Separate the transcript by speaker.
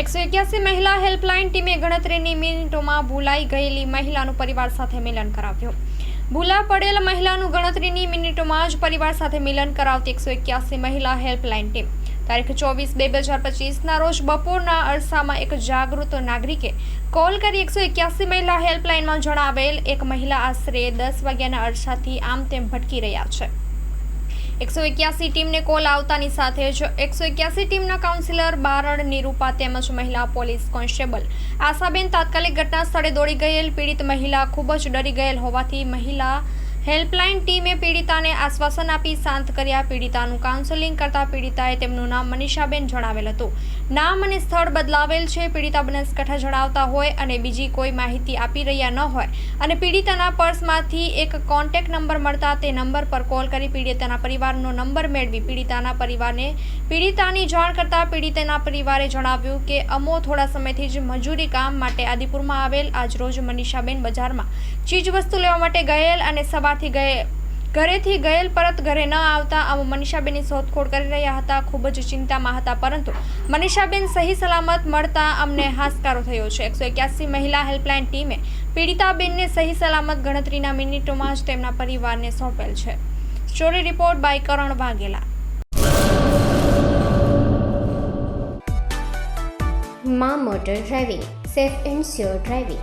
Speaker 1: એકસો એક્યાસી મહિલા હેલ્પલાઇન ટીમે ગણતરીની મિનિટોમાં ભૂલાઈ ગયેલી મહિલાનું પરિવાર સાથે મિલન કરાવ્યું. ભૂલા પડેલ મહિલાનું ગણતરીની મિનિટોમાં જ પરિવાર સાથે મિલન કરાવતી એકસો એક્યાસી મહિલા હેલ્પલાઇન ટીમ. તારીખ ચોવીસ બે બે હજાર પચીસના રોજ બપોરના અરસામાં એક જાગૃત નાગરિકે કોલ કરી એકસો એક્યાસી મહિલા હેલ્પલાઇનમાં જણાવેલ, એક મહિલા આશરે દસ વાગ્યાના અરસાથી આમ તેમ ભટકી રહ્યા છે. એકસો એક્યાસી ટીમને કોલ આવતાની સાથે જ એકસો એક્યાસી ટીમના કાઉન્સિલર બારડ, નિરૂપા તેમજ મહિલા પોલીસ કોન્સ્ટેબલ. આશાબેન તાત્કાલિક ઘટના સ્થળે દોડી ગયેલ પીડિત મહિલા ખૂબ જ ડરી ગયેલ હોવાથી મહિલા હેલ્પલાઇન ટીમે પીડિતાને આશ્વાસન આપી શાંત કર્યા. પીડિતાનું કાઉન્સેલિંગ કરતા પીડિતાએ તેમનું નામ મનીષાબેન જણાવેલ હતું. નામ અને સ્થળ બદલાવેલ છે. પીડિતા બનાસકાંઠા જણાવતા હોય અને બીજી કોઈ માહિતી આપી રહ્યા ન હોય. અને પીડિતાના પર્સમાંથી એક કોન્ટેક્ટ નંબર મળતા તે નંબર પર કોલ કરી પીડિતાના પરિવારનો નંબર મેળવી પીડિતાના પરિવારને પીડિતાની જાણ કરતા પીડિતાના પરિવારે જણાવ્યું કે, અમો, થોડા સમયથી જ મજૂરી કામ માટે આદિપુરમાં આવેલ. આજરોજ મનીષાબેન બજારમાં ચીજ વસ્તુ લેવા માટે ગયેલ અને સવારથી ગયે, ઘરેથી ગયેલ પરત ઘરે ન આવતા આમ મનીષાબેનની શોધખોળ કરી રહ્યા હતા, ખૂબ જ ચિંતામાં હતા. પરંતુ મનીષાબેન સહી સલામત મળતા અમને હાશકારો થયો છે. એકસો એક્યાસી મહિલા હેલ્પલાઇન ટીમે પીડિતાબેનને સહી સલામત ગણતરીના મિનિટોમાં જ તેમના પરિવારને સોંપેલ છે. Story report by Karan Vaghela.
Speaker 2: મા motor driving, safe and sure driving.